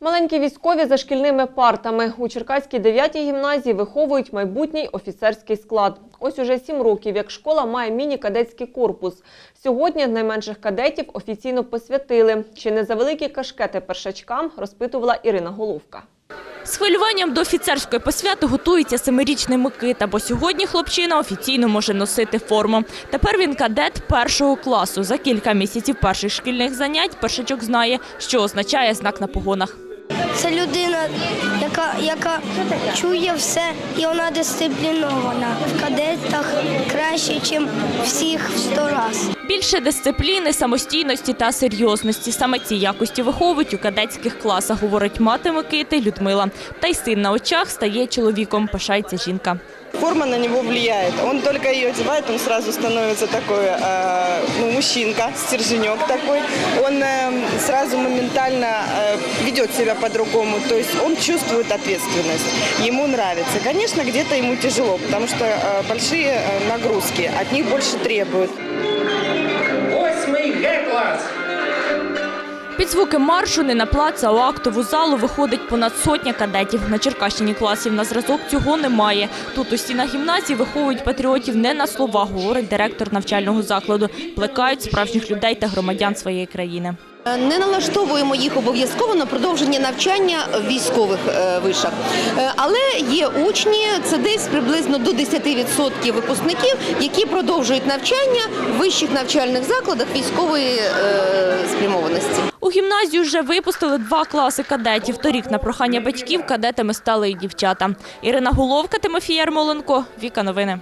Маленькі військові за шкільними партами. У Черкаській 9-й гімназії виховують майбутній офіцерський склад. Ось уже сім років, як школа має міні-кадетський корпус. Сьогодні найменших кадетів офіційно посвятили. Чи не за великі кашкети першачкам, розпитувала Ірина Головка. З хвилюванням до офіцерської посвяти готується семирічний Микита, бо сьогодні хлопчина офіційно може носити форму. Тепер він кадет першого класу. За кілька місяців перших шкільних занять першачок знає, що означає знак на погонах. Це людина, яка, яка чує все і вона дисциплінована. В кадетах краще, ніж всіх в сто раз. Більше дисципліни, самостійності та серйозності. Саме ці якості виховують у кадетських класах, говорить мати Микити Людмила. Та й син на очах стає чоловіком, пишається жінка Форма на него влияет. Он только ее одевает, он сразу становится такой, э, ну, мужчинка, стерженек такой. Он э, сразу моментально э, ведет себя по-другому. То есть он чувствует ответственность. Ему нравится. Конечно, где-то ему тяжело, потому что э, большие э, нагрузки, от них больше требуют. Під звуки маршу не на плац, а у актову залу виходить понад сотня кадетів. На Черкащині класів на зразок цього немає. Тут у стінах гімназії виховують патріотів не на слова, говорить директор навчального закладу. Плекають справжніх людей та громадян своєї країни. Не налаштовуємо їх обов'язково на продовження навчання в військових е, вишах. Е, Але є учні, це десь приблизно до 10% випускників, які продовжують навчання в вищих навчальних закладах військової е, спрямованості. У гімназію вже випустили два класи кадетів. Торік на прохання батьків кадетами стали і дівчата. Ірина Головка, Тимофій Ярмоленко, Віка Новини.